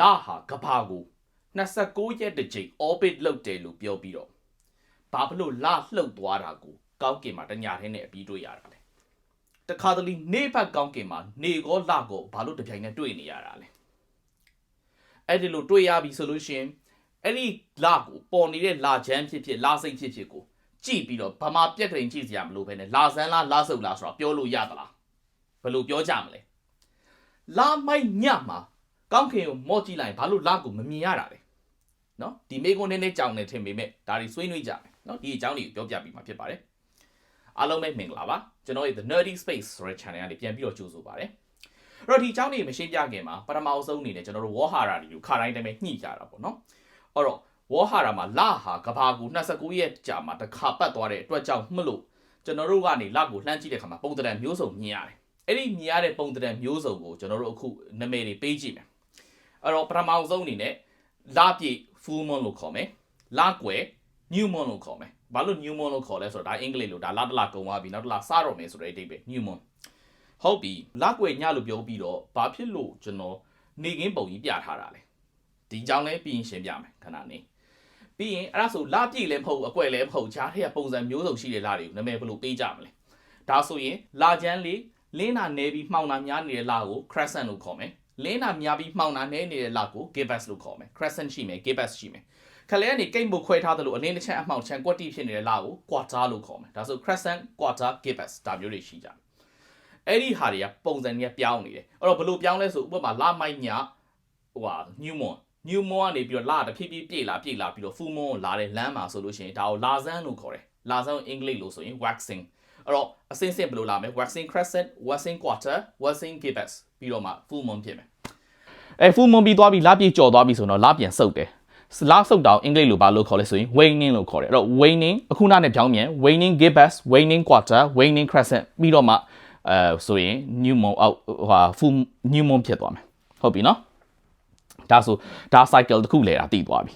လဟာကဘာကို29ရက်တစ်ချိန် orbit လုပ်တယ်လို့ပြောပြီးတော့ဘာဖြစ်လို့လလှုပ်သွားတာကိုကောင်းကင်မှာတညာထဲနဲ့အပြီးတွေ့ရတာလဲတခါတလေနေဘက်ကောင်းကင်မှာနေကောလကောဘာလို့တစ်ပြိုင်နဲ့တွေ့နေရတာလဲအဲ့ဒီလိုတွေ့ရပြီဆိုလို့ရှိရင်အဲ့ဒီလကိုပေါ်နေတဲ့လာချမ်းဖြစ်ဖြစ်လာစိတ်ဖြစ်ဖြစ်ကိုကြည့်ပြီးတော့ဗမာပြက်ကလေးကြည့်စရာမလိုဘဲနဲ့လာဆန်းလားလာဆုပ်လားဆိုတော့ပြောလို့ရသလားဘယ်လိုပြောကြမလဲလာမိုက်ညမှာ ကောင်းကင်ကိုမော့ကြည့်လိုက်ရင်ဘာလို့လာကိုမမြင်ရတာလဲနော်ဒီမေကွန်းနည်းနည်းကြောင်နေထင်ပေမဲ့ဒါတွေဆွေးနွေးကြမယ်နော်ဒီအကြောင်းတွေကိုပြောပြပြီးမှဖြစ်ပါတယ်အားလုံးပဲမင်္ဂလာပါကျွန်တော်ရဲ့ The Nerdy Space ဆိုတဲ့ channel ကနေပြန်ပြီးတော့ကြိုဆိုပါတယ်အဲ့တော့ဒီအကြောင်းတွေမရှင်းပြခင်မှာပထမအဆုံးအနေနဲ့ကျွန်တော်တို့ Warhammer တွေကိုခါတိုင်းတိုင်းပဲညှိကြတာပေါ့နော်အဲ့တော့ Warhammer မှာလဟာကဘာကူ29ရက်ကြာမှာတစ်ခါပတ်သွားတဲ့အတွက်ကြောင့်မလို့ကျွန်တော်တို့ကနေလကိုလှမ်းကြည့်တဲ့အခါမှာပုံသဏ္ဍာန်မျိုးစုံမြင်ရတယ်အဲ့ဒီမြင်ရတဲ့ပုံသဏ္ဍာန်မျိုးစုံကိုကျွန်တော်တို့အခုနာမည်တွေပေးကြည့်မယ် အဲ့တော့ပထမဆုံးအနေနဲ့လပြည့် full moon လို့ခေါ်မယ်လကွယ် new moon လို့ခေါ်မယ်ဘာလို့ new moon လို့ခေါ်လဲဆိုတော့ဒါအင်္ဂလိပ်လိုဒါလတလကုံသွားပြီနောက်တလစတော့မယ်ဆိုတဲ့အဓိပ္ပာယ် new moon ဟုတ်ပြီလကွယ်ညလို့ပြောပြီးတော့ဘာဖြစ်လို့ကျွန်တော်နေကင်းပုံကြီးပြထားတာလဲဒီကြောင်းလဲပြီးရင်ရှင်းပြမယ်ခဏနေပြီးရင်အဲ့ဒါဆိုလပြည့်လည်းမဟုတ်အကွယ်လည်းမဟုတ်ချားထက်ပုံစံမျိုးစုံရှိတဲ့လတွေကိုနာမည်ဘယ်လိုပေးကြမလဲဒါဆိုရင်လာချမ်းလေးလင်းနာနေပြီးမှောင်နာများနေတဲ့လကို crescent လို့ခေါ်မယ် လင်းနာများပြီးမှောင်နာနေနေတဲ့လကို gibbous လို့ခေါ်မယ် crescent ရှိမယ် gibbous ရှိမယ်ခလဲကနေကိတ်မို့ခွဲထားသလိုအလင်းတစ်ချက်အမှောင်ချမ်းကွက်တိဖြစ်နေတဲ့လကို quarter လို့ခေါ်မယ်ဒါဆို crescent quarter gibbous ဒါမျိုးတွေရှိကြတယ်အဲ့ဒီဟာတွေကပုံစံတွေကပြောင်းနေတယ်အဲ့တော့ဘယ်လိုပြောင်းလဲဆိုဥပမာလမိုက်ညဟိုဟာ new moon new moon ကနေပြီးတော့လတဖြည်းဖြည်းပြေလာပြေလာပြီးတော့ full moon ကိုလာတဲ့လမ်းမှာဆိုလို့ရှိရင်ဒါကိုလာဇန်လို့ခေါ်တယ်လာဇန်အင်္ဂလိပ်လို့ဆိုရင် waxing အဲ့တော့အစင်းစင်းဘယ်လိုလာမလဲ waxing crescent waxing quarter waxing gibbous ပြီးတော့မှ full moon ဖြစ်မယ်အဲ full moon ပြီးသွားပြီလပြည့်ကြော်သွားပြီဆိုတော့လပြန်ဆုပ်တယ်လာဆုပ်တောင်အင်္ဂလိပ်လိုဘာလို့ခေါ်လဲဆိုရင် waning လို့ခေါ်တယ်အဲ့တော့ waning အခုနနဲ့ပြောင်းမြန် waning gibbous waning quarter waning crescent ပြီးတော့မှအဲဆိုရင် new moon အောက်ဟို full new moon ဖြစ်သွားမယ်ဟုတ်ပြီနော်ဒါဆိုဒါ cycle တစ်ခုလဲတာတည်သွားပြီ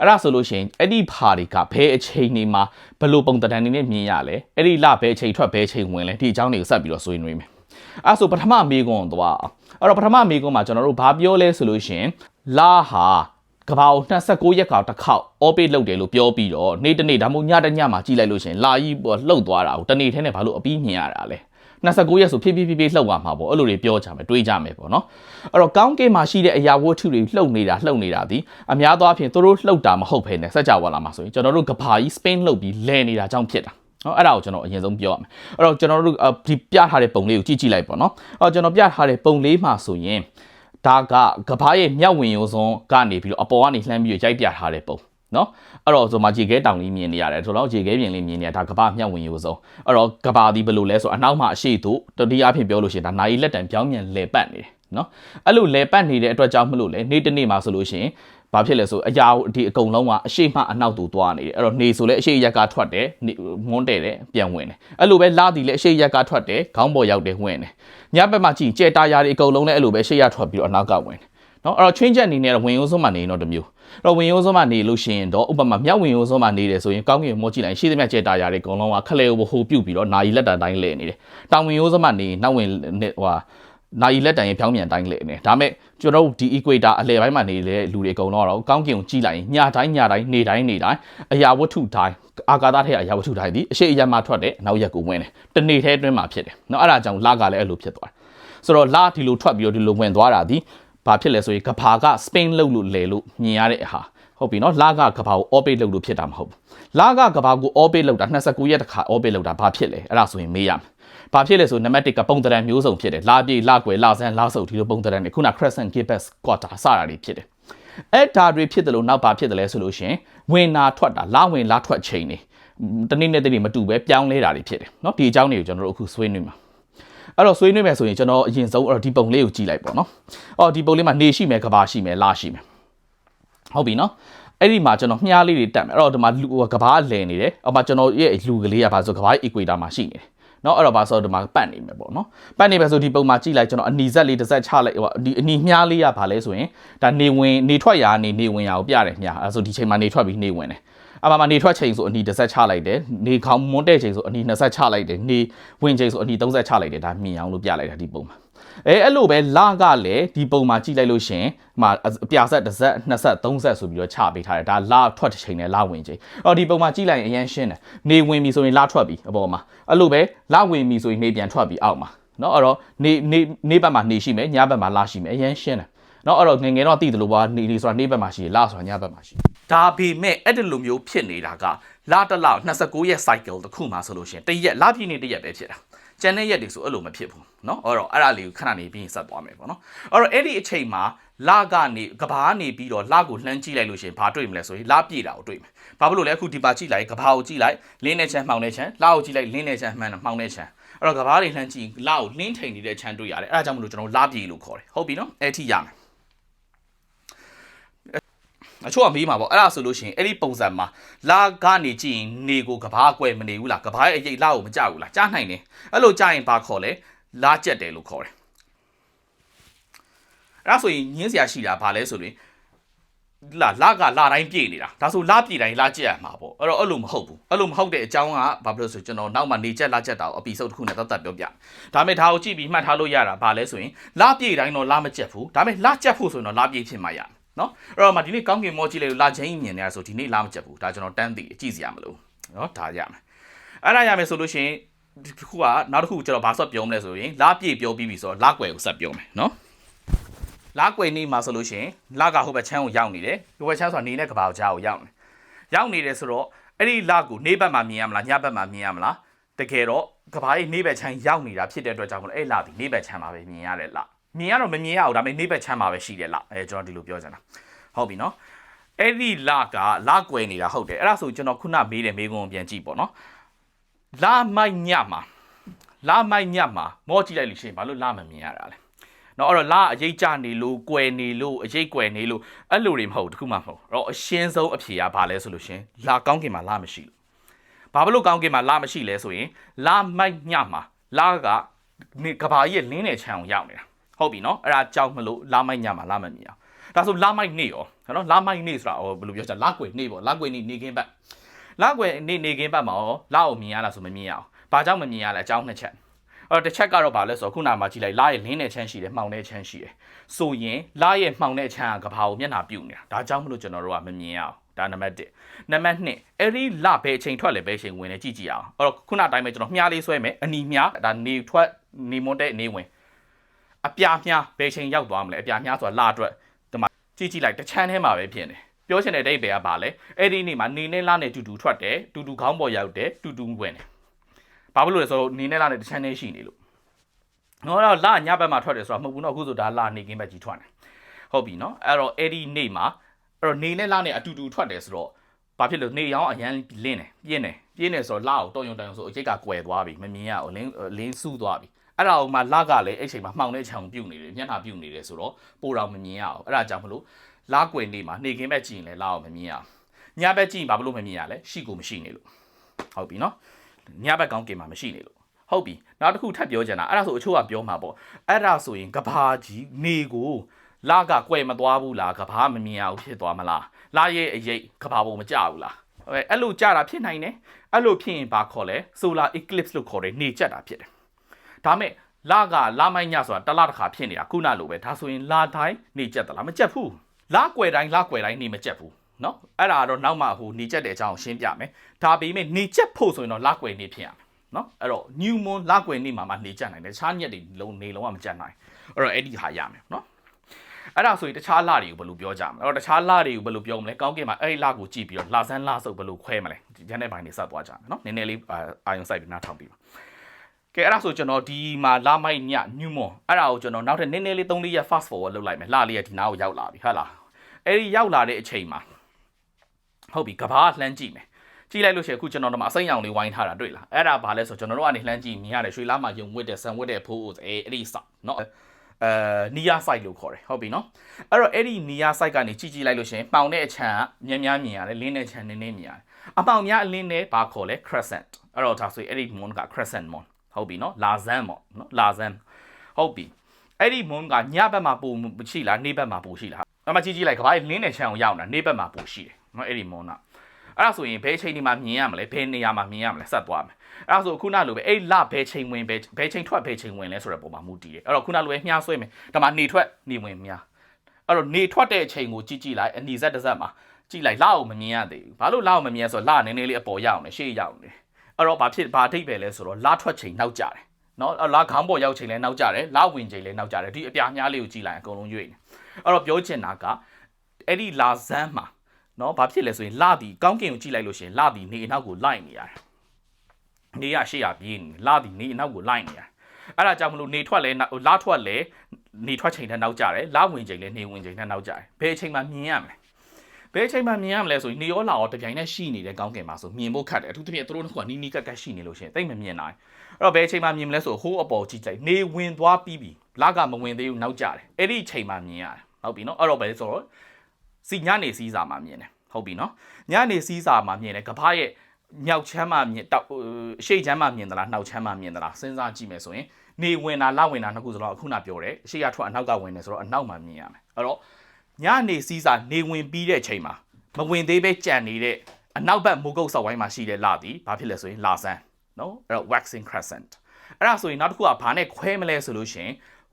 အဲ့ဒါဆိုလို့ရှိရင်အဲ့ဒီဖာတွေကဘယ်အချိန်နေမှာဘယ်လိုပုံတံတန်နေနဲ့မြင်ရလဲအဲ့ဒီလဘယ်အချိန်ထွက်ဘယ်အချိန်ဝင်လဲဒီအကြောင်းတွေကိုဆက်ပြီးတော့ဆွေးနွေးမယ်အဲ့ဆိုပထမမေးခွန်းတော့အဲ့တော့ပထမမေးခွန်းမှာကျွန်တော်တို့ဘာပြောလဲဆိုလို့ရှိရင်လဟာကဘာကို29ရက်ကောင်တစ်ခေါက် orbit လုပ်တယ်လို့ပြောပြီးတော့နေ့တစ်နေ့ဒါမှမဟုတ်ညတစ်ညမှာကြည့်လိုက်လို့ရှိရင်လာကြီးလှုပ်သွားတာကိုတနေ့ထဲနဲ့ဘာလို့အပြီးမြင်ရတာလဲ 29ရက်ဆိုဖြည်းဖြည်းဖြည်းဖြည်းလှုပ်သွားမှာပေါ့အဲ့လိုတွေပြောကြမယ်တွေးကြမယ်ပေါ့နော်အဲ့တော့ကောင်းကင်မှာရှိတဲ့အရာဝတ္ထုတွေလှုပ်နေတာလှုပ်နေတာဒီအများသောအားဖြင့်သူတို့လှုပ်တာမဟုတ်ဘဲနဲ့စัจ java လာမှာဆိုရင်ကျွန်တော်တို့ကဘာကြီး spin လှုပ်ပြီးလဲနေတာကြောင့်ဖြစ်တာနော်အဲ့ဒါကိုကျွန်တော်အရင်ဆုံးပြောရမယ်အဲ့တော့ကျွန်တော်တို့ဒီပြထားတဲ့ပုံလေးကိုကြည့်ကြည့်လိုက်ပေါ့နော်အဲ့တော့ကျွန်တော်ပြထားတဲ့ပုံလေးမှာဆိုရင်ဒါကကဘာရဲ့မြောက်ဝင်ရိုးစွန်းကနေပြီးတော့အပေါ်ကနေလှမ်းပြီးရိုက်ပြထားတဲ့ပုံ နော်အဲ့တော့ဆိုမှခြေခဲတောင်လေးမြင်နေရတယ်ဆိုတော့ခြေခဲပြင်လေးမြင်နေရဒါကဘာမြောက်ဝင်ရိုးဆုံးအဲ့တော့ကဘာဒီဘယ်လိုလဲဆိုအနောက်မှာအရှိတို့တတိယအဖြစ်ပြောလို့ရှိရင်ဒါနာယီလက်တံပြောင်းမြန်လဲပတ်နေတယ်နော်အဲ့လိုလဲပတ်နေတဲ့အတွက်ကြောင့်မလို့လဲနေ့တစ်နေ့မှာဆိုလို့ရှိရင်ဘာဖြစ်လဲဆိုအရာဒီအကုန်လုံးကအရှိမှအနောက်တူသွားနေတယ်အဲ့တော့နေဆိုလဲအရှိရက်ကထွက်တယ်မွန်းတယ်တယ်ပြန်ဝင်တယ်အဲ့လိုပဲလာဒီလဲအရှိရက်ကထွက်တယ်ခေါင်းပေါ်ရောက်တယ်ဝင်တယ်ညဘက်မှာကြည့်ကြဲတာယာတွေအကုန်လုံးလဲအဲ့လိုပဲအရှိရထွက်ပြီးတော့အနောက်ကဝင်တယ်နော်အဲ့တော့ change ချက်အနေနဲ့ဝင်ရိုးစွန်းမှနေတော့တမျိုးအဲ့ တော့ဝင်ရိုးစွန်းမှနေလို့ရှိရင်တော့ဥပမာမြောက်ဝင်ရိုးစွန်းမှနေတယ်ဆိုရင်ကောင်းကင်မောကြည့်လိုက်ရှိသမျှကြဲတာယာတွေအကုန်လုံးကခလဲကိုဟိုပြုတ်ပြီးတော့နာယီလက်တန်တိုင်းလဲနေတယ်တောင်ဝင်ရိုးစွန်းမှနေနောက်ဝင်ဟိုနာယီလက်တန်ရဲ့ဖြောင်းမြန်တိုင်းလဲနေဒါပေမဲ့ကျွန်တော်တို့ဒီ equator အလယ်ပိုင်းမှာနေတဲ့လူတွေအကုန်လုံးတော့ကောင်းကင်ကိုကြည့်လိုက်ရင်ညတိုင်းညတိုင်းနေတိုင်းနေတိုင်းအရာဝတ္ထုတိုင်းအာကာသထဲအရာဝတ္ထုတိုင်းဒီအရှိအယက်မှထွက်တယ်နောက်ရက်ကိုဝင်တယ်တနေ့ထဲအတွင်းမှာဖြစ်တယ်เนาะအဲ့ဒါကြောင့်လကလည်းအဲ့လိုဖြစ်သွားတယ်ဆိုတော့လဒီလိုထွက်ပြီးတော့ဒီလိုဝင်သွားတာဒီ ဘာဖြစ်လဲဆိုရင်ကဘာက Spain လောက်လို့လဲလို့မြင်ရတဲ့ဟာဟုတ်ပြီနော်လာကကဘာကို orbit လောက်လို့ဖြစ်တာမဟုတ်ဘူးလာကကဘာကို orbit လောက်တာ29ရက်တခါ orbit လောက်တာဘာဖြစ်လဲအဲ့ဒါဆိုရင်မေးရမယ်ဘာဖြစ်လဲဆိုနံပါတ်1ကပုံတရံမျိုးစုံဖြစ်တယ်လာပြေလာကွယ်လာဆန်းလာဆုပ်ဒီလိုပုံတရံတွေခုန crescent gibbous quarter စတာတွေဖြစ်တယ်အဲ့ဒါတွေဖြစ်တယ်လို့နောက်ဘာဖြစ်တယ်လဲဆိုလို့ရှင်ဝင်နာထွက်တာလာဝင်လာထွက်ချိန်နေတနေ့နဲ့တနေ့မတူပဲပြောင်းလဲတာတွေဖြစ်တယ်เนาะဒီအကြောင်းတွေကိုကျွန်တော်တို့အခုဆွေးနွေးမှာ အဲ့တော့ဆွေးနွေးမယ်ဆိုရင်ကျွန်တော်အရင်ဆုံးအဲ့တော့ဒီပုံလေးကိုကြည့်လိုက်ပေါ့နော်။အော်ဒီပုံလေးမှာနေရှိမယ်ကဘာရှိမယ်လာရှိမယ်။ဟုတ်ပြီနော်။အဲ့ဒီမှာကျွန်တော်မြားလေးတွေတက်မယ်အဲ့တော့ဒီမှာလူကဘာလဲနေတယ်။အော်မှာကျွန်တော်ရဲ့လူကလေးကဘာဆိုကဘာ equator မှာရှိနေတယ်။နော်အဲ့တော့ဘာဆိုဒီမှာပတ်နေမယ်ပေါ့နော်။ပတ်နေပဲဆိုဒီပုံမှာကြည့်လိုက်ကျွန်တော်အနီဇက်လေးတစ်စက်ချလိုက်ဟိုဒီအနီမြားလေးကဘာလဲဆိုရင်ဒါနေဝင်နေထွက်ရာနေနေဝင်ရာကိုပြတယ်မြားအဲ့ဆိုဒီချိန်မှာနေထွက်ပြီးနေဝင်တယ်။ အမှန်မှနေထွက်ချိန်ဆိုအနီ30ချလိုက်တယ်နေခေါင်းမွန်းတဲ့ချိန်ဆိုအနီ20ချလိုက်တယ်နေဝင်ချိန်ဆိုအနီ30ချလိုက်တယ်ဒါမြင်အောင်လို့ပြလိုက်တာဒီပုံမှာအဲအဲ့လိုပဲလကလည်းဒီပုံမှာကြည့်လိုက်လို့ရှင်ဟမှာအပြာဆက်တစ်ဆက်နှစ်ဆက်သုံးဆက်ဆိုပြီးတော့ချပေးထားတယ်ဒါလထွက်တစ်ချိန်နဲ့လဝင်ချိန်အော်ဒီပုံမှာကြည့်လိုက်ရင်အရင်ရှင်းတယ်နေဝင်ပြီဆိုရင်လထွက်ပြီအပေါ်မှာအဲ့လိုပဲလဝင်ပြီဆိုရင်နေပြန်ထွက်ပြီအောက်မှာနော်အဲ့တော့နေနေနေဘက်မှာနေရှိမယ်ညဘက်မှာလရှိမယ်အရင်ရှင်းတယ်နော်အဲ့တော့ငငယ်တော့သိတယ်လို့ပါနေလေဆိုတာနေဘက်မှာရှိလာဆိုတာညဘက်မှာရှိ ဒါပေမဲ့အဲ့ဒီလိုမျိုးဖြစ်နေတာကလတစ်လ29ရက် cycle တစ်ခုမှာဆိုလို့ရှိရင်တစ်ရက်လပြည့်နေတစ်ရက်ပဲဖြစ်တာကျန်တဲ့ရက်တွေဆိုအဲ့လိုမဖြစ်ဘူးเนาะအဲ့တော့အဲ့ဒါလေးကိုခဏနေပြီးရင်ဆက်သွားမယ်ပေါ့နော်အဲ့တော့အဲ့ဒီအချိန်မှာလကနေကဘာနေပြီးတော့လကိုလှမ်းကြည့်လိုက်လို့ရှိရင်ဘာတွေ့မလဲဆိုရင်လပြည့်တာကိုတွေ့မယ်ဘာဖြစ်လို့လဲအခုဒီပါကြည့်လိုက်ကဘာကိုကြည့်လိုက်လင်းနဲ့ချမ်းမှောင်နဲ့ချမ်းလကိုကြည့်လိုက်လင်းနဲ့ချမ်းမှန်မှောင်နဲ့ချမ်းအဲ့တော့ကဘာတွေလှမ်းကြည့်လကိုလင်းထိန်နေတဲ့ချမ်းတွေ့ရတယ်အဲ့ဒါကြောင့်မလို့ကျွန်တော်လပြည့်လို့ခေါ်တယ်ဟုတ်ပြီနော်အဲ့ထိရမယ် အချို့ကမေးမှာပေါ့အဲ့ဒါဆိုလို့ရှိရင်အဲ့ဒီပုံစံမှာလာကနေကြည့်ရင်နေကိုကဘာအကွယ်မနေဘူးလားကဘာရဲ့အရေးလာကိုမကြဘူးလားကြားနိုင်တယ်အဲ့လိုကြားရင်ဘာခေါ်လဲလာကြက်တယ်လို့ခေါ်တယ်အဲ့ဒါဆိုရင်ညင်းစရာရှိတာဘာလဲဆိုရင်လာလာကလာတိုင်းပြည့်နေတာဒါဆိုလာပြည့်တိုင်းလာကြက်ရမှာပေါ့အဲ့တော့အဲ့လိုမဟုတ်ဘူးအဲ့လိုမဟုတ်တဲ့အကြောင်းကဘာဖြစ်လို့ဆိုကျွန်တော်နောက်မှနေကြက်လာကြက်တာကိုအပီစုပ်တစ်ခုနဲ့တတ်တတ်ပြောပြဒါမဲ့ဒါကိုကြည့်ပြီးမှတ်ထားလို့ရတာဘာလဲဆိုရင်လာပြည့်တိုင်းတော့လာမကြက်ဘူးဒါမဲ့လာကြက်ဖို့ဆိုရင်တော့လာပြည့်ဖြစ်မှရ နော်အဲ့တော့မှဒီနေ့ကောင်းကင်မောကြည့်လိုက်လို့လာချင်းမြင်နေတာဆိုဒီနေ့လာမကြက်ဘူးဒါကျွန်တော်တန်းသိကြည့်စရာမလိုနော်ဒါရမယ်အဲ့ဒါရမယ်ဆိုလို့ရှိရင်ဒီခုကနောက်တစ်ခုကျွန်တော်ဘာဆက်ပြောမလဲဆိုရင်လာပြည့်ပြောပြီးပြီဆိုတော့လာကွယ်ကိုဆက်ပြောမယ်နော်လာကွယ်နေမှာဆိုလို့ရှိရင်လာကဟိုဘက်ချမ်းကိုရောက်နေတယ်ဟိုဘက်ချမ်းဆိုတာနေနဲ့ကဘာကိုကြားကိုရောက်နေရောက်နေတယ်ဆိုတော့အဲ့ဒီလာကိုနေဘက်မှာမြင်ရမလားညဘက်မှာမြင်ရမလားတကယ်တော့ကဘာကြီးနေဘက်ချမ်းရောက်နေတာဖြစ်တဲ့အတွက်ကြောင့်မလို့အဲ့လာဒီနေဘက်ချမ်းမှာပဲမြင်ရတယ်လာ မြင်ရတော့မမြင်ရဘူးဒါပေမဲ့နေဘက်ချမ်းမှာပဲရှိတယ်လာအဲကျွန်တော်ဒီလိုပြောချင်တာဟုတ်ပြီနော်အဲ့ဒီလာကလာကွယ်နေတာဟုတ်တယ်အဲ့ဒါဆိုကျွန်တော်ခုနမေးတယ်မေးခွန်းကိုပြန်ကြည့်ပေါ့နော်လာမိုက်ညမှာလာမိုက်ညမှာမောကြည့်လိုက်လို့ရှိရင်ဘာလို့လာမမြင်ရတာလဲနော်အဲ့တော့လာအရေးကြနေလို့ကွယ်နေလို့အရေးကွယ်နေလို့အဲ့လိုတွေမဟုတ်တခုမှမဟုတ်အဲ့တော့အရှင်းဆုံးအဖြေကဘာလဲဆိုလို့ရှင်လာကောင်းကင်မှာလာမရှိလို့ဘာဖြစ်လို့ကောင်းကင်မှာလာမရှိလဲဆိုရင်လာမိုက်ညမှာလာကနေကဘာကြီးရဲ့လင်းတဲ့ခြံကိုရောက်နေတာ ဟုတ်ပြီနော်အဲ့ဒါကြောက်မလို့လာမိုက်ညမှာလာမမြင်အောင်ဒါဆိုလာမိုက်နေရောနော်လာမိုက်နေဆိုတာဟိုဘယ်လိုပြောချင်လာကွယ်နေပေါ့လာကွယ်နေနေခင်းဘက်လာကွယ်နေနေခင်းဘက်မှာရောလာကိုမြင်ရလားဆိုမမြင်ရအောင်ဘာကြောင့်မမြင်ရလဲအကြောင်းနှစ်ချက်အဲ့တော့တစ်ချက်ကတော့ဗာလဲဆိုတော့ခုနမှာကြည့်လိုက်လာရဲ့လင်းတဲ့ချမ်းရှိတယ်မှောင်တဲ့ချမ်းရှိတယ်ဆိုရင်လာရဲ့မှောင်တဲ့ချမ်းကကဘာကိုမျက်နှာပြုတ်နေတာဒါကြောင့်မလို့ကျွန်တော်တို့ကမမြင်ရအောင်ဒါနံပါတ်1နံပါတ်2အဲ့ဒီလဘယ်အချိန်ထွက်လဲဘယ်အချိန်ဝင်လဲကြည့်ကြည့်အောင်အဲ့တော့ခုနအတိုင်းပဲကျွန်တော်မြားလေးဆွဲမယ်အနီမြားဒါနေထွက်နေမွန်တဲ့နေဝင် အပြားမြားဘယ်အချိန်ရောက်သွားမလဲအပြားမြားဆိုတာလာအတွက်ဒီမှာကြည့်ကြည့်လိုက်တစ်ချမ်းထဲမှာပဲဖြစ်နေပြောချင်တဲ့ဒိတ်ပဲကဘာလဲအဲ့ဒီနေ့မှာနေနဲ့လာနဲ့တူတူထွက်တယ်တူတူခေါင်းပေါ်ရောက်တယ်တူတူဝင်တယ်ဘာဖြစ်လို့လဲဆိုတော့နေနဲ့လာနဲ့တစ်ချမ်းထဲရှိနေလို့နော်တော့လာညဘက်မှာထွက်တယ်ဆိုတော့မဟုတ်ဘူးနော်အခုဆိုဒါလာနေကင်းဘက်ကြီးထွက်တယ်ဟုတ်ပြီနော်အဲ့တော့အဲ့ဒီနေ့မှာအဲ့တော့နေနဲ့လာနဲ့အတူတူထွက်တယ်ဆိုတော့ဘာဖြစ်လို့နေရောင်းအရန်လင်းတယ်ပြင်းတယ်ပြင်းတယ်ဆိုတော့လာကိုတော်ရုံတန်ရုံဆိုအရိတ်ကကွယ်သွားပြီမမြင်ရဘူးလင်းလင်းစုသွားပြီ အဲ့ဒါမှလာကလည်းအဲ့ချိန်မှာမှောင်တဲ့ခြံပြုတ်နေတယ်မျက်နှာပြုတ်နေတယ်ဆိုတော့ပိုတော့မမြင်ရအောင်အဲ့ဒါကြောင့်မလို့လာကွယ်နေမှာနေကင်းဘက်ကြည့်ရင်လည်းလာအောင်မမြင်ရအောင်ညဘက်ကြည့်ရင်ဘာလို့မမြင်ရလဲရှိကိုမရှိနေလို့ဟုတ်ပြီနော်ညဘက်ကောင်းကင်မှာမရှိနေလို့ဟုတ်ပြီနောက်တစ်ခုထပ်ပြောချင်တာအဲ့ဒါဆိုအချို့ကပြောမှာပေါ့အဲ့ဒါဆိုရင်ကဘာကြီးနေကိုလာကကွယ်မသွားဘူးလားကဘာမမြင်ရဘူးဖြစ်သွားမလားလာရဲ့အရေးကဘာပုံမကြဘူးလားအဲအဲ့လိုကြတာဖြစ်နိုင်တယ်အဲ့လိုဖြစ်ရင်ဘာခေါ်လဲ solar eclipse လို့ခေါ်တယ်နေကြက်တာဖြစ်တယ် ဒါမဲ့လကလမိုင်းညဆိုတာတလတစ်ခါဖြစ်နေတာခုနလိုပဲဒါဆိုရင်လတိုင်းနေကြက်သလားမကြက်ဘူးလကွယ်တိုင်းလကွယ်တိုင်းနေမကြက်ဘူးနော်အဲ့ဒါတော့နောက်မှဟိုနေကြက်တဲ့အကြောင်းရှင်းပြမယ်ဒါပေမဲ့နေကြက်ဖို့ဆိုရင်တော့လကွယ်နေဖြစ်ရမယ်နော်အဲ့တော့ new moon လကွယ်နေမှာမှနေကြက်နိုင်တယ်တခြားညက်တွေလုံးနေလုံးဝမကြက်နိုင်အဲ့တော့အဲ့ဒီဟာရမယ်နော်အဲ့ဒါဆိုရင်တခြားလတွေကိုဘယ်လိုပြောကြမလဲအဲ့တော့တခြားလတွေကိုဘယ်လိုပြောမလဲကောင်းကင်မှာအဲ့ဒီလကိုကြည့်ပြီးတော့လာစမ်းလာစုပ်ဘယ်လိုခွဲမလဲညနေပိုင်းနေဆက်သွားကြမယ်နော်နည်းနည်းလေးအာယုံစိုက်ပြီးနားထောင်ပြီးပါ ကဲအဲ့ဒါဆိုကျွန်တော်ဒီမှာလာမိုက်ည new moon အဲ့ဒါကိုကျွန်တော်နောက်ထပ်နည်းနည်းလေး3-4ရက် fast forward လုပ်လိုက်မယ်လလေးကဒီနားကိုရောက်လာပြီဟုတ်လားအဲ့ဒီရောက်လာတဲ့အချိန်မှာဟုတ်ပြီကဘာလှမ်းကြည့်မယ်ကြည့်လိုက်လို့ရှိရင်အခုကျွန်တော်တို့မှာအစိမ်းရောင်လေးဝိုင်းထားတာတွေ့လားအဲ့ဒါဘာလဲဆိုကျွန်တော်တို့ကနေလှမ်းကြည့်မြင်ရတယ်ရွှေလားမှာယုံဝစ်တဲ့ဆန်ဝစ်တဲ့ဖိုးအဲအဲ့ဒီစเนาะအဲနီယာ site လို့ခေါ်တယ်ဟုတ်ပြီเนาะအဲ့တော့အဲ့ဒီနီယာ site ကနေကြည့်ကြည့်လိုက်လို့ရှိရင်ပေါင်တဲ့အချမ်းကမြင်များမြင်ရတယ်လင်းတဲ့ချမ်းနည်းနည်းမြင်ရတယ်အပေါင်များအလင်းနဲ့ဘာခေါ်လဲ crescent အဲ့တော့ဒါဆိုရင်အဲ့ဒီ moon က crescent moon ဟုတ်ပြီနော်လာဇန်းပေါ့နော်လာဇန်းဟုတ်ပြီအဲ့ဒီမွန်းကညဘက်မှာပူရှိလားနေ့ဘက်မှာပူရှိလားအမကြီးကြီးလိုက်ကဘာလင်းတဲ့ချမ်းကိုရောက်နေတာနေ့ဘက်မှာပူရှိတယ်နော်အဲ့ဒီမွန်းကအဲ့ဒါဆိုရင်ဘဲချိန်ဒီမှာမြင်ရမလဲဘဲနေရာမှာမြင်ရမလဲဆက်သွားမယ်အဲ့ဒါဆိုခုနလိုပဲအဲ့လဘဲချိန်ဝင်ဘဲဘဲချိန်ထွက်ဘဲချိန်ဝင်လဲဆိုတဲ့ပုံမှာမူတည်တယ်အဲ့တော့ခုနလိုပဲမြားဆွဲမယ်ဒါမှနေထွက်နေဝင်များအဲ့တော့နေထွက်တဲ့အချိန်ကိုကြည့်ကြည့်လိုက်အနီဇက်တစ်ဆက်မှာကြည့်လိုက်လောက်မမြင်ရသေးဘူးဘာလို့လောက်မမြင်ရဆိုတော့လနည်းနည်းလေးအပေါ်ရောက်နေရှေ့ရောက်နေတယ် အဲ့တော့ဘာဖြစ်ဘာအထိပ်ပဲလဲဆိုတော့လထွက်ချိန်နောက်ကြတယ်နော်လာခေါင်းပေါ်ရောက်ချိန်လဲနောက်ကြတယ်လာဝင်ချိန်လဲနောက်ကြတယ်ဒီအပြားများလေးကိုကြည့်လိုက်အကုန်လုံးရွေ့နေအဲ့တော့ပြောချင်တာကအဲ့ဒီလာဇန်းမှာနော်ဘာဖြစ်လဲဆိုရင်လာဒီကောင်းကင်ကိုကြည့်လိုက်လို့ရှိရင်လာဒီနေအနောက်ကိုလိုက်နေရတယ်နေရရှေ့ရပြေးနေလာဒီနေအနောက်ကိုလိုက်နေရတယ်အဲ့ဒါကြောင့်မလို့နေထွက်လဲလာထွက်လဲနေထွက်ချိန်နဲ့နောက်ကြတယ်လာဝင်ချိန်လဲနေဝင်ချိန်နဲ့နောက်ကြတယ်ဘယ်အချိန်မှမြင်ရမလဲ ဘယ်အချိန်မှမြင်ရမလဲဆိုရင်နေရောလာရောတပြိုင်နက်ရှိနေတဲ့ကောင်းကင်မှာဆိုမြင်ဖို့ခက်တယ်အထူးသဖြင့်သူတို့ကနီးနီးကပ်ကပ်ရှိနေလို့ရှိရင်တိတ်မမြင်နိုင်အဲ့တော့ဘယ်အချိန်မှမြင်မလဲဆိုဟိုးအပေါ်ကြည့်လိုက်နေဝင်သွားပြီးပြီလကမဝင်သေးဘူးနောက်ကြတယ်အဲ့ဒီအချိန်မှမြင်ရတယ်ဟုတ်ပြီနော်အဲ့တော့ဘယ်ဆိုတော့စီညနေစီးစာမှမြင်တယ်ဟုတ်ပြီနော်ညနေစီးစာမှမြင်တယ်ကဘာရဲ့မြောက်ချမ်းမှမြင်တောက်ရှေ့ချမ်းမှမြင်သလားနှောက်ချမ်းမှမြင်သလားစဉ်းစားကြည့်မယ်ဆိုရင်နေဝင်တာလဝင်တာနှစ်ခုစလုံးအခုနပြောတယ်ရှေ့ကထွက်အနောက်ကဝင်တယ်ဆိုတော့အနောက်မှမြင်ရမယ်အဲ့တော့ ညနေစီးစာနေဝင်ပြီးတဲ့ချိန်မှာမဝင်သေးပဲကြံနေတဲ့အနောက်ဘက်မုကုတ်ဆောက်ဝိုင်းမှာရှိတဲ့လသည်ဘာဖြစ်လဲဆိုရင်လာဆန်းနော်အဲ့တော့ waxing crescent အဲ့ဒါဆိုရင်နောက်တစ်ခုကဘာနဲ့ခွဲမလဲဆိုလို့ရှင်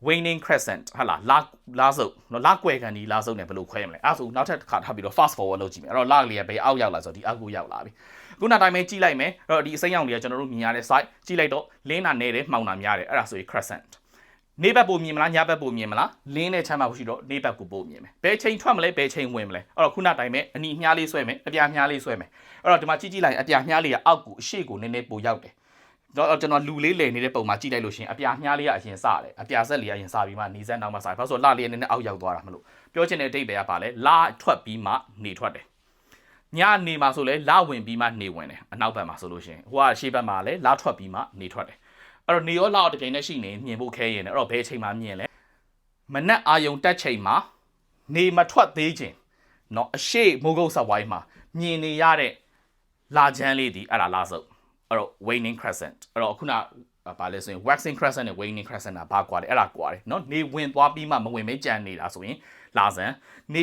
waning crescent ဟာလားလာလာစုပ်နော်လာကွယ်ခံဒီလာစုပ်နဲ့ဘယ်လိုခွဲမလဲအဲ့ဒါဆိုနောက်ထပ်တစ်ခါထပ်ပြီးတော့ fast forward လုပ်ကြည့်မယ်အဲ့တော့လာကလေးကဘယ်အောက်ရောက်လာဆိုတော့ဒီအောက်ကိုရောက်လာပြီခုနတိုင်းပဲကြည့်လိုက်မယ်အဲ့တော့ဒီအစိမ်းရောင်တွေကကျွန်တော်တို့မြင်ရတဲ့ site ကြည့်လိုက်တော့လင်းတာနေတယ်မှောင်တာများတယ်အဲ့ဒါဆိုရင် crescent နေဘက်ပိုမြင်မလားညဘက်ပိုမြင်မလားလင်းနဲ့ချမ်းပါရှိတော့နေဘက်ကိုပိုမြင်မယ်ဘယ်ချိန်ထွက်မလဲဘယ်ချိန်ဝင်မလဲအဲ့တော့ခုနတိုင်းပဲအနီမြားလေးဆွဲမယ်အပြာမြားလေးဆွဲမယ်အဲ့တော့ဒီမှာကြည့်ကြည့်လိုက်အပြာမြားလေးကအောက်ကိုအရှိကိုနည်းနည်းပိုရောက်တယ်တော့ကျွန်တော်လူလေးလည်နေတဲ့ပုံမှာကြည့်လိုက်လို့ရှင်အပြာမြားလေးကအရင်စတယ်အပြာဆက်လေးကအရင်စပြီးမှနေဆက်နောက်မှစတယ်ဘာလို့ဆိုတော့လလေးနည်းနည်းအောက်ရောက်သွားတာမလို့ပြောချင်တဲ့အတိတ်ပဲကပါလဲလာထွက်ပြီးမှနေထွက်တယ်ညနေမှာဆိုလဲလာဝင်ပြီးမှနေဝင်တယ်အနောက်ဘက်မှာဆိုလို့ရှင်ဟိုကရှေ့ဘက်မှာလဲလာထွက်ပြီးမှနေထွက်တယ် အဲ့တော့နေရောလာတော့တကယ်နဲ့ရှိနေမြင်ဖို့ခဲရင်အဲ့တော့ဘယ်ချိန်မှမြင်လဲမနက်အာယုံတက်ချိန်မှာနေမထွက်သေးခြင်းเนาะအရှိမိုးကုတ်ဆက်ဝိုင်းမှာမြင်နေရတဲ့လာချမ်းလေးဒီအဲ့ဒါလာစုပ်အဲ့တော့ waning crescent အဲ့တော့ခုနဘာလဲဆိုရင် waxing crescent နဲ့ waning crescent ကဘာကွာလဲအဲ့ဒါကွာတယ်เนาะနေဝင်သွားပြီးမှမဝင်မဲကြံနေတာဆိုရင်လာဆန်နေ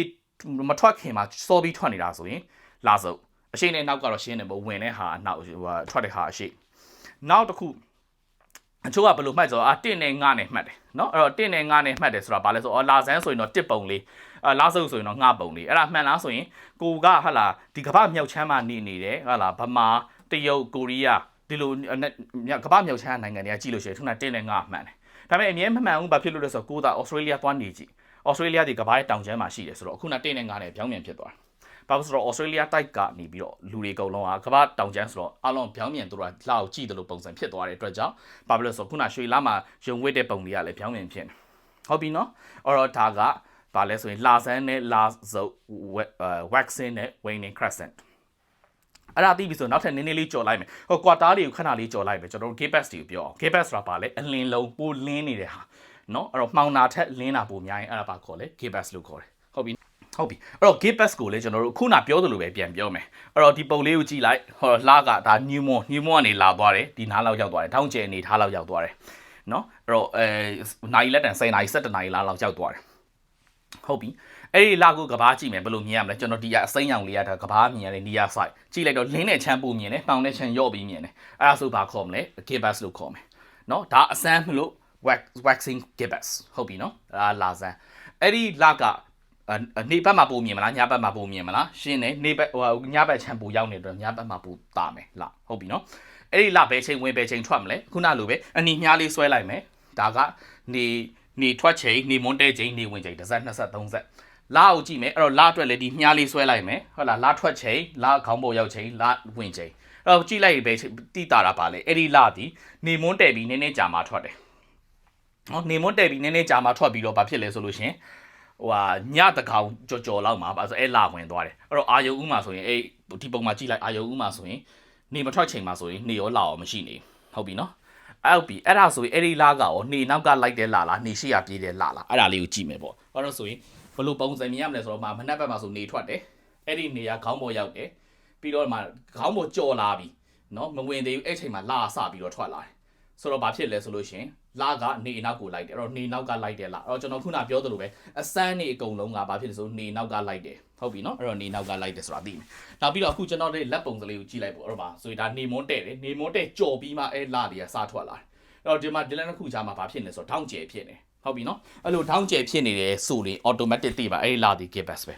မထွက်ခင်မှာစောပြီးထွက်နေတာဆိုရင်လာစုပ်အရှိနဲ့နောက်ကတော့ရှင်းတယ်ပေါ့ဝင်တဲ့ဟာအနောက်ဟိုထွက်တဲ့ဟာအရှိနောက်တစ်ခု အချို့ကဘယ်လိုမှတ်ဆိုတော့အာ1နဲ့9နဲ့မှတ်တယ်เนาะအဲ့တော့1နဲ့9နဲ့မှတ်တယ်ဆိုတာဘာလဲဆိုတော့လာဆန်းဆိုရင်တော့1ပုံလေးအာလာဆုပ်ဆိုရင်တော့ငှပုံလေးအဲ့ဒါမှန်လားဆိုရင်ကိုကဟာလာဒီကမ္ဘာမြောက်ချမ်းမှာနေနေတယ်ဟာလာဗမာတရုတ်ကိုရီးယားဒီလိုကမ္ဘာမြောက်ချမ်းနိုင်ငံတွေကကြည့်လို့ရှိရင်ထုန1နဲ့9မှန်တယ်ဒါပေမဲ့အမြဲမမှန်ဘူးဘာဖြစ်လို့လဲဆိုတော့ကိုကဩစတြေးလျသွားနေကြည့်ဩစတြေးလျဒီကမ္ဘာရဲ့တောင်ချမ်းမှာရှိတယ်ဆိုတော့အခုန1နဲ့9နဲ့ပြောင်းပြန်ဖြစ်သွားတယ် ဘာလို့ဆိုတော့ဩစတြေးလျတိုက်ကနေပြီးတော့လူတွေအကုန်လုံးကကမ္ဘာတောင်ကျန်းဆိုတော့အလုံးပြောင်းပြန်သူတို့ကလှအောင်ကြည့်တယ်လို့ပုံစံဖြစ်သွားတဲ့အတွက်ကြောင့်ဘာဖြစ်လို့ဆိုတော့ခုနရွှေလာမှာယုံဝစ်တဲ့ပုံတွေကလည်းပြောင်းပြန်ဖြစ်နေဟုတ်ပြီနော်အဲ့တော့ဒါကဘာလဲဆိုရင်လာဆန်းနဲ့လာစုပ် waxing နဲ့ waning crescent အဲ့ဒါသိပြီဆိုနောက်ထပ်နည်းနည်းလေးကြော်လိုက်မယ်ဟို quarter လေးကိုခဏလေးကြော်လိုက်မယ်ကျွန်တော်တို့ gapes တွေကိုပြောအောင် gapes ဆိုတာဘာလဲအလင်းလုံးပိုလင်းနေတဲ့ဟာเนาะအဲ့တော့မှောင်နာထက်လင်းတာပိုများရင်အဲ့ဒါဘာခေါ်လဲ gapes လို့ခေါ်တယ်ဟုတ်ပြီ ဟုတ်ပြီအဲ့တော့ gate pass ကိုလည်းကျွန်တော်တို့ခုနပြောသလိုပဲပြန်ပြောမယ်အဲ့တော့ဒီပုံလေးကိုကြည့်လိုက်ဟောလာကဒါ new mon new mon ကနေလာသွားတယ်ဒီနားလောက်ရောက်သွားတယ်ထောင်းကျယ်အနေထားလောက်ရောက်သွားတယ်နော်အဲ့တော့အဲနိုင်လက်တန်10နိုင်17နိုင်လာလောက်ရောက်သွားတယ်ဟုတ်ပြီအဲ့ဒီလာကိုကဘာကြည့်မယ်ဘယ်လိုမြင်ရမလဲကျွန်တော်ဒီကအစိမ်းရောင်လေးရတာကဘာမြင်ရတဲ့နေရာ site ကြည့်လိုက်တော့လင်းတဲ့ချမ်းပူမြင်တယ်ပေါင်တဲ့ချမ်းရော့ပြီးမြင်တယ်အဲ့ဒါဆိုဘာခေါ်မလဲ gate pass လို့ခေါ်မယ်နော်ဒါအစမ်းမလို့ wax waxing gibbous ဟုတ်ပြီနော်အာလာစမ်းအဲ့ဒီလက နေဘက်မှာပုံမြင်မလားညဘက်မှာပုံမြင်မလားရှင်းတယ်နေဘက်ဟိုညဘက်ချမ်းပူရောက်နေတော့ညဘက်မှာပူတာမယ်လားဟုတ်ပြီနော်အဲ့ဒီလဘယ်ချိန်ဝင်ဘယ်ချိန်ထွက်မလဲခုနလိုပဲအနီမြားလေးဆွဲလိုက်မယ်ဒါကနေနေထွက်ချိန်နေမွန်းတဲချိန်နေဝင်ချိန်တစ်ဆက်နှစ်ဆက်သုံးဆက်လာအောင်ကြည့်မယ်အဲ့တော့လာအတွက်လည်းဒီမြားလေးဆွဲလိုက်မယ်ဟုတ်လားလာထွက်ချိန်လာခေါင်းပေါ်ရောက်ချိန်လာဝင်ချိန်အဲ့တော့ကြည့်လိုက်ပဲတိတာတာပါလေအဲ့ဒီလာဒီနေမွန်းတဲပြီးနည်းနည်းကြာမှထွက်တယ်နော်နေမွန်းတဲပြီးနည်းနည်းကြာမှထွက်ပြီးတော့ဘာဖြစ်လဲဆိုလို့ရှင် ဟိုဟာညတကောင်ကြော်ကြော်လောက်မှာပါဆိုအဲ့လာဝင်သွားတယ်အဲ့တော့အာယုံဥမှာဆိုရင်အဲ့ဒီပုံမှာကြည့်လိုက်အာယုံဥမှာဆိုရင်နေမထွက်ချိန်မှာဆိုရင်နေရောလာအောင်မရှိနေဟုတ်ပြီနော်အဲ့ပြီအဲ့ဒါဆိုရင်အဲ့ဒီလာကရောနေနောက်ကလိုက်တဲ့လာလားနေရှိရပြေးတဲ့လာလားအဲ့ဒါလေးကိုကြည့်မယ်ပေါ့ဘာလို့ဆိုရင်ဘလို့ပုံစံမြင်ရမလဲဆိုတော့မှမနှက်ဘက်မှာဆိုနေထွက်တယ်အဲ့ဒီနေရာခေါင်းပေါ်ရောက်တယ်ပြီးတော့မှခေါင်းပေါ်ကြော်လာပြီနော်မဝင်သေးဘူးအဲ့ချိန်မှာလာဆပြီးတော့ထွက်လာတယ်ဆိုတော့ဘာဖြစ်လဲဆိုလို့ရှင် လာကနေနောက်ကိုလိုက်တယ်အဲ့တော့နေနောက်ကလိုက်တယ်လားအဲ့တော့ကျွန်တော်ခုနပြောသလိုပဲအစမ်းနေအကုန်လုံးကဘာဖြစ်လဲဆိုနေနောက်ကလိုက်တယ်ဟုတ်ပြီနော်အဲ့တော့နေနောက်ကလိုက်တယ်ဆိုတာသိမယ်နောက်ပြီးတော့အခုကျွန်တော်တို့လက်ပုံကလေးကိုကြည့်လိုက်ပေါ့အဲ့တော့ပါဆိုရင်ဒါနေမွန်းတဲ့တယ်နေမွန်းတဲ့ကြော်ပြီးမှအဲ့လာတွေကစားထွက်လာတယ်အဲ့တော့ဒီမှာဒီလက်နှစ်ခုကြားမှာဘာဖြစ်နေလဲဆိုတော့ထောင်းကျဲဖြစ်နေဟုတ်ပြီနော်အဲ့လိုထောင်းကျဲဖြစ်နေတယ်ဆိုရင် automatic သိပါအဲ့ဒီလာတွေ give back ပဲ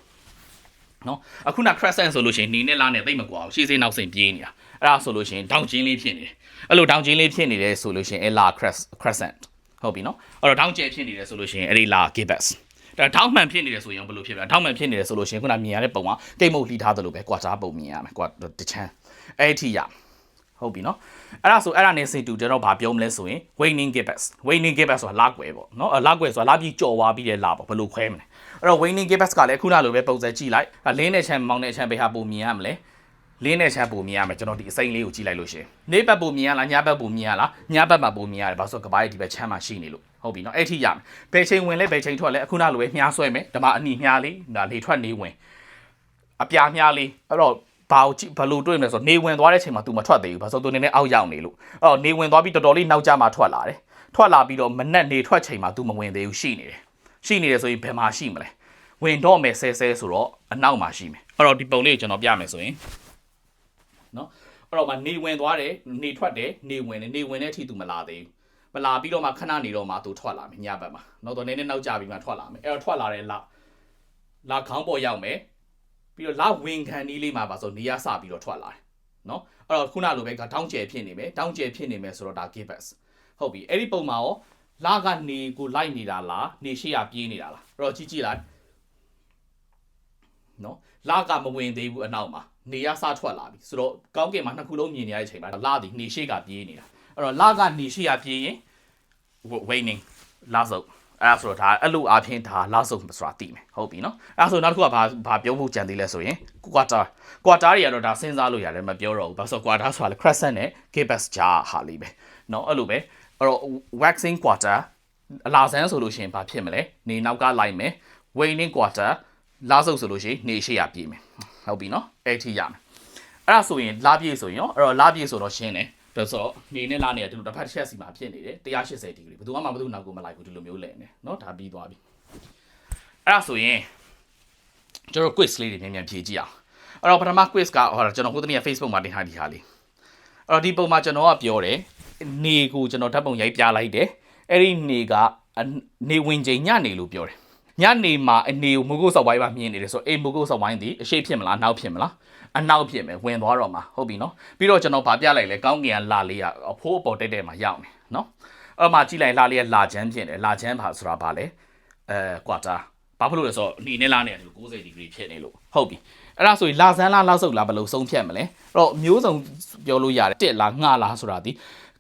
နော်အခုန crescent ဆိုလို့ရှိရင်နေနဲ့လာနဲ့တိတ်မကွာဘူးရှေ့စိနောက်စိန်ပြေးနေတာ အဲ့ဒါဆိုလို့ရှိရင်တောင်ချင်းလေးဖြစ်နေတယ်အဲ့လိုတောင်ချင်းလေးဖြစ်နေတယ်ဆိုလို့ရှိရင်အဲ့လာ crescent ဟုတ်ပြီနော်အဲ့တော့တောင်ကျဲဖြစ်နေတယ်ဆိုလို့ရှိရင်အဲ့ဒီလာ give back ဒါထောက်မှန်ဖြစ်နေတယ်ဆိုရင်ဘယ်လိုဖြစ်လဲထောက်မှန်ဖြစ်နေတယ်ဆိုလို့ရှိရင်ခုနမြင်ရတဲ့ပုံကကိတ်မုတ်လှီထားသလိုပဲကွာကြားပုံမြင်ရမယ်ကွာတချမ်းအဲ့ဒီရဟုတ်ပြီနော်အဲ့ဒါဆိုအဲ့ဒါနဲ့စင်တူတော့ဘာပြောမလဲဆိုရင် waning gibbous waning gibbous ဆိုတာလာကွယ်ပေါ့နော်လာကွယ်ဆိုတာလာပြီးကြော်သွားပြီးတဲ့လာပေါ့ဘယ်လိုခွဲမလဲအဲ့တော့ waning gibbous ကလည်းခုနလိုပဲပုံစံကြည့်လိုက်လင်းနဲ့ချမ်းမောင်းနဲ့ချမ်းပဲဟာပုံမြင်ရမလဲ လင်းနဲ့ချမ်းပုံမြင်ရမယ်ကျွန်တော်ဒီအစိမ်းလေးကိုကြည့်လိုက်လို့ရှင်နေဘက်ပုံမြင်ရလားညဘက်ပုံမြင်ရလားညဘက်မှာပုံမြင်ရတယ်ဘာလို့ဆိုကဘာရဲ့ဒီဘက်ချမ်းမှာရှိနေလို့ဟုတ်ပြီနော်အဲ့ထိရမယ်ဘယ်ချိန်ဝင်လဲဘယ်ချိန်ထွက်လဲအခုနလိုပဲမြားဆွဲမယ်ဓမ္မအနီမြားလေးဒါလေထွက်နေဝင်အပြာမြားလေးအဲ့တော့ဘာကိုဘလို့တွေ့မလဲဆိုနေဝင်သွားတဲ့ချိန်မှာ तू မထွက်သေးဘူးဘာလို့ तू နည်းနည်းအောက်ရောက်နေလို့အဲ့တော့နေဝင်သွားပြီးတော်တော်လေးနောက်ကျမှထွက်လာတယ်ထွက်လာပြီးတော့မနက်နေထွက်ချိန်မှာ तू မဝင်သေးဘူးရှိနေတယ်ရှိနေတယ်ဆိုရင်ဘယ်မှာရှိမလဲဝင်တော့မယ်ဆဲဆဲဆိုတော့အနောက်မှာရှိမယ်အဲ့တော့ဒီပုံလေးကိုကျွန်တော်ပြမယ်ဆိုရင် နော်အဲ့တော့မနေဝင်သွားတယ်နေထွက်တယ်နေဝင်တယ်နေဝင်တဲ့အထိ तू မလာသေးဘူးမလာပြီးတော့မှခဏနေတော့မှသူထွက်လာမယ်ညဘက်မှာနောက်တော့နည်းနည်းနောက်ကျပြီးမှထွက်လာမယ်အဲ့တော့ထွက်လာတဲ့လလာခေါင်းပေါ်ရောက်မယ်ပြီးတော့လာဝင်ခံနီးလေးမှာပါဆိုနေရစပြီးတော့ထွက်လာတယ်နော်အဲ့တော့ခုနလိုပဲကတောင်းကျယ်ဖြစ်နေမယ်တောင်းကျယ်ဖြစ်နေမယ်ဆိုတော့ဒါ gibbous ဟုတ်ပြီအဲ့ဒီပုံမှာရောလာကနေကိုလိုက်နေတာလားနေရှိရပြေးနေတာလားအဲ့တော့ကြည့်ကြည့်လိုက်နော်လာကမဝင်သေးဘူးအနောက်မှာ နေရစထွက်လာပြီဆိုတော့ကောင်းကင်မှာနှစ်ခုလုံးမြင်နေရတဲ့အချိန်မှာလာသည်နေရှိကပြေးနေတာအဲ့တော့လာကနေရှိရပြေးရင် waning လာစုပ်အဲ့ဒါဆိုတော့ဒါအဲ့လိုအဖြစ်ဒါလာစုပ်ဆိုတာသိမယ်ဟုတ်ပြီနော်အဲ့ဒါဆိုနောက်တစ်ခုကဘာဘာပြောဖို့ကြံသေးလဲဆိုရင် quarter quarter တွေကတော့ဒါစဉ်းစားလို့ရတယ်မပြောတော့ဘူးဘာလို့ဆို quarter ဆိုတာလေ crescent နဲ့ gibbous ကြားဟာလေးပဲနော်အဲ့လိုပဲအဲ့တော့ waxing quarter အလာဆန်းဆိုလို့ရှိရင်ဘာဖြစ်မလဲနေနောက်ကလိုက်မယ် waning quarter လာစုပ်ဆိုလို့ရှိရင်နေရှိရပြေးမယ်ဟုတ်ပြီနော်အဲ့ထိရမယ်အဲ့ဒါဆိုရင်လာပြေးဆိုရင်ရောအဲ့တော့လာပြေးဆိုတော့ရှင်းတယ်ဒါဆိုတော့နေနဲ့လာနေတာကျွန်တော်တစ်ဖက်တစ်ချက်စီမှာဖြစ်နေတယ်180ဒီဂရီဘယ်သူမှမဘယ်သူနောက်ကိုမလိုက်ဘူးဒီလိုမျိုးလဲနေနော်ဒါပြီးသွားပြီအဲ့ဒါဆိုရင်ကျွန်တော် quiz လေးတွေမြန်မြန်ဖြေကြည့်အောင်အဲ့တော့ပထမ quiz ကဟောကျွန်တော်ဟိုတနေ့ Facebook မှာတင်ထားဒီဟာလေးအဲ့တော့ဒီပုံမှာကျွန်တော်ကပြောတယ်နေကိုကျွန်တော်ဓာတ်ပုံရိုက်ပြလိုက်တယ်အဲ့ဒီနေကနေဝင်ချိန်ညနေလို့ပြောတယ် ညနေမှာအနေကိုမုတ်ကုတ်ဆောက်ဝိုင်းမှာမြင်နေတယ်ဆိုတော့အေးမုတ်ကုတ်ဆောက်ဝိုင်းဒီအရှိဖြစ်မလားနောက်ဖြစ်မလားအနောက်ဖြစ်မယ်ဝင်သွားတော့မှာဟုတ်ပြီနော်ပြီးတော့ကျွန်တော်ဗာပြလိုက်လဲကောင်းကင်ကလာလေးကအဖိုးအပေါ်တက်တက်မှာရောက်နေနော်အဲ့မှာကြည့်လိုက်လာလေးကလာချမ်းဖြစ်တယ်လာချမ်းပါဆိုတာဗာလဲအဲကွာတာဘာဖြစ်လို့လဲဆိုတော့နေနဲ့လာနေတယ်90ဒီဂရီဖြစ်နေလို့ဟုတ်ပြီအဲ့ဒါဆိုရင်လာဆန်းလားလောက်ဆုပ်လားဘယ်လိုဆုံးဖြတ်မလဲအဲ့တော့မျိုးစုံပြောလို့ရတယ်တက်လားငှလားဆိုတာဒီ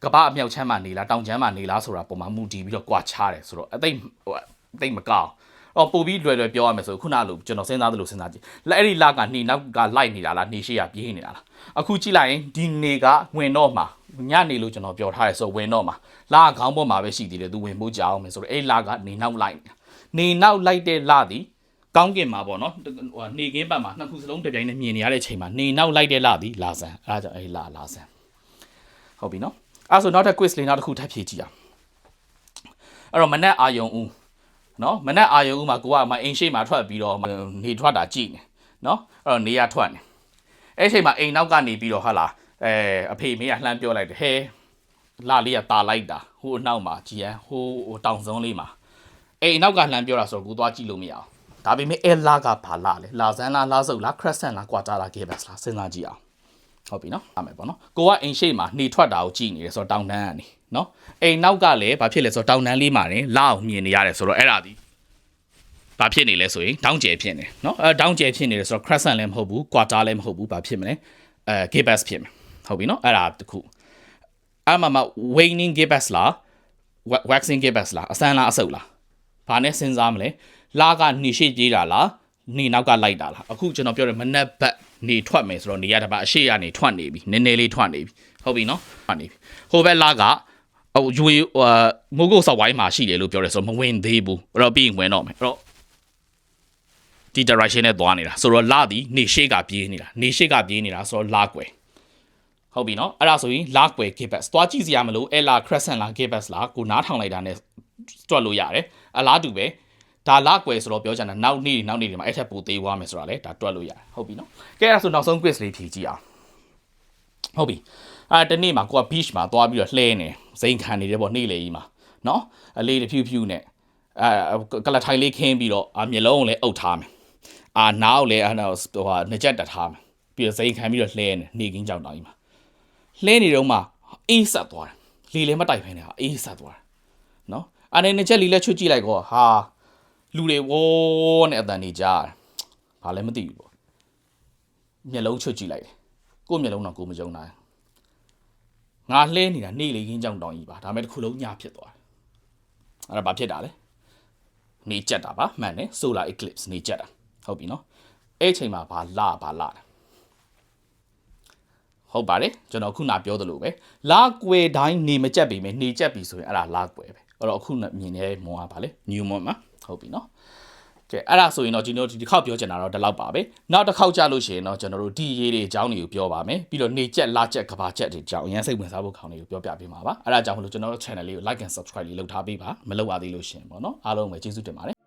ကပအမြောက်ချမ်းမှာနေလားတောင်ချမ်းမှာနေလားဆိုတာပုံမှာမူတည်ပြီးတော့ကွာချားတယ်ဆိုတော့အသိဟိုအသိမကောက် အော်ပို့ပြီးလွယ်လွယ်ပြောရမယ်ဆိုခုနလိုကျွန်တော်စဉ်းစားသလိုစဉ်းစားကြည့်လက်အဲ့ဒီလကနေနောက်ကလိုက်နေတာလားနေရှိရပြေးနေတာလားအခုကြည့်လိုက်ရင်ဒီနေကဝင်တော့မှာညနေလို့ကျွန်တော်ပြောထားရဲဆိုဝင်တော့မှာလာခေါင်းပေါ်မှာပဲရှိသေးတယ်သူဝင်ဖို့ကြောက်မယ်ဆိုတော့အဲ့လကနေနောက်လိုက်နေနောက်လိုက်တဲ့လသည်ကောင်းကင်မှာပေါ့နော်ဟိုနေကင်းပတ်မှာနှစ်ခုစလုံးတစ်ပြိုင်တည်းမြင်နေရတဲ့အချိန်မှာနေနောက်လိုက်တဲ့လသည်လာဆန်အဲဒါကြောင့်အဲ့လာလာဆန်ဟုတ်ပြီနော်အဲ့ဆိုနောက်ထပ် quiz လေးနောက်တစ်ခုထပ်ဖြည့်ကြည့်အောင်အဲ့တော့မနက်အာယုံဦး နော်မနက်အာယုံဦးမှာကိုကမအိမ်ရှိမှာထွက်ပြီးတော့နေထွက်တာကြည့်နေနော်အဲ့တော့နေရထွက်နေအဲ့အချိန်မှာအိမ်နောက်ကနေပြီးတော့ဟာလာအဲအဖေမေးကလှမ်းပြောလိုက်တယ်ဟဲလာလေးကตาလိုက်တာဟိုအနောက်မှာကြည်ရန်ဟိုဟိုတောင်စုံလေးမှာအိမ်နောက်ကလှမ်းပြောတာဆိုတော့ကိုသွားကြည့်လို့မရအောင်ဒါပေမဲ့အဲလာကဘာလာလဲလာဇန်လားလာဆုပ်လားခရက်ဆန်လားကွာတာလားဂေဘက်စ်လားစဉ်းစားကြည့်အောင်ဟုတ်ပြီနော်အမယ်ပေါ့နော်ကိုကအိမ်ရှိမှာနေထွက်တာကိုကြည့်နေတယ်ဆိုတော့တောင်တန်းကနေ နော်အိမ်နောက်ကလည်းဘာဖြစ်လဲဆိုတော့တောင်တန်းလေးမှာနေလာအောင်မြင်နေရတယ်ဆိုတော့အဲ့ဒါဒီဘာဖြစ်နေလဲဆိုရင်တောင်းကျဲဖြစ်နေနော်အဲတောင်းကျဲဖြစ်နေတယ်ဆိုတော့ crescent လည်းမဟုတ်ဘူး quarter လည်းမဟုတ်ဘူးဘာဖြစ်မလဲအဲ gibbous ဖြစ်မယ်ဟုတ်ပြီနော်အဲ့ဒါတခုအမမ waning gibbous လား waxing gibbous လားအစမ်းလားအဆုပ်လားဘာနဲ့စဉ်းစားမလဲလာကနေရှိပြေးတာလားနေနောက်ကလိုက်တာလားအခုကျွန်တော်ပြောတယ်မနက်ဘက်နေထွက်မယ်ဆိုတော့နေရတာပါအရှိရနေထွက်နေပြီနည်းနည်းလေးထွက်နေပြီဟုတ်ပြီနော်ထွက်နေပြီဟိုဘက်လာက ဟိုယူဟိုမိုးကုတ်ဆောက်ဝိုင်းမှာရှိတယ်လို့ပြောတယ်ဆိုတော့မဝင်သေးဘူးအဲ့တော့ပြီးရင်ဝင်တော့မယ်အဲ့တော့ဒီ direction နဲ့သွားနေတာဆိုတော့လာသည်နေရှိကပြေးနေတာနေရှိကပြေးနေတာဆိုတော့လာကွယ်ဟုတ်ပြီနော်အဲ့ဒါဆိုရင်လာကွယ် gibbets သွားကြည့်စရာမလိုအဲ့လာ crescent လာ gibbets လာကိုနားထောင်လိုက်တာ ਨੇ တွက်လို့ရတယ်အလားတူပဲဒါလာကွယ်ဆိုတော့ပြောချင်တာနောက်နေ့နောက်နေ့တွေမှာအဲ့ထက်ပိုသေးသွားမယ်ဆိုတာလေဒါတွက်လို့ရတယ်ဟုတ်ပြီနော်ကဲအဲ့ဒါဆိုနောက်ဆုံး quiz လေးဖြေကြည့်အောင်ဟုတ်ပြီ အဲ့တနေ့မှာကိုက beach မှာသွားပြီးတော့လှဲနေစိန်ခံနေတယ်ပေါ့နေ့လေကြီးမှာနော်အလေးတစ်ဖြူဖြူနဲ့အဲကလထိုင်လေးခင်းပြီးတော့အမျက်လုံးကိုလည်းအုပ်ထားမယ်အာနားကိုလည်းအဲ့တော့ဟိုဟာနှစ်ချက်တက်ထားမယ်ပြီးတော့စိန်ခံပြီးတော့လှဲနေနေကင်းကြောင်တောင်ကြီးမှာလှဲနေတော့မှအေးဆက်သွားတယ်လေလည်းမတိုက်ဖ ೇನೆ ဟာအေးဆက်သွားတယ်နော်အနေနဲ့ချက်လီလက်ချွတ်ကြည့်လိုက်ကောဟာလူတွေဝေါ်နဲ့အတန်နေကြားတယ်ဘာလည်းမသိဘူးပေါ့မျက်လုံးချွတ်ကြည့်လိုက်တယ်ကိုယ့်မျက်လုံးတော့ကိုယ်မကြုံနိုင် ငါလှဲနေတာနေလေခင်းကြောင်တောင်ကြီးပါဒါမဲ့တစ်ခုလုံးညဖြစ်သွားတယ်အဲ့ဒါဘာဖြစ်တာလဲနေကြက်တာပါမှန်တယ် solar eclipse နေကြက်တာဟုတ်ပြီနော်အဲ့အချိန်မှာဘာလာဘာလာတယ်ဟုတ်ပါတယ်ကျွန်တော်ခုနပြောသလိုပဲလာကွယ်တိုင်းနေမကြက်ပြီမယ်နေကြက်ပြီဆိုရင်အဲ့ဒါလာကွယ်ပဲအဲ့တော့အခုနမြင်နေတဲ့မွန်ကပါလေ new mon မှာဟုတ်ပြီနော် ကဲအဲ့ဒါဆိုရင်တော့ကျွန်တော်ဒီတစ်ခေါက်ပြောချင်တာတော့ဒီလောက်ပါပဲနောက်တစ်ခေါက်ကြလို့ရှိရင်တော့ကျွန်တော်တို့ဒီရေးတွေအကြောင်းတွေကိုပြောပါမယ်ပြီးတော့နေကြက်လာကြက်ကဘာကြက်တွေအကြောင်းအရင်စိတ်ဝင်စားဖို့ခေါင်းတွေကိုပြောပြပေးမှာပါအဲ့ဒါကြောင့်မလို့ကျွန်တော်တို့ channel လေးကို like and subscribe လေးလုပ်ထားပေးပါမလုပ်ရသေးလို့ရှိရင်ပေါ့နော်အားလုံးပဲကျေးဇူးတင်ပါတယ်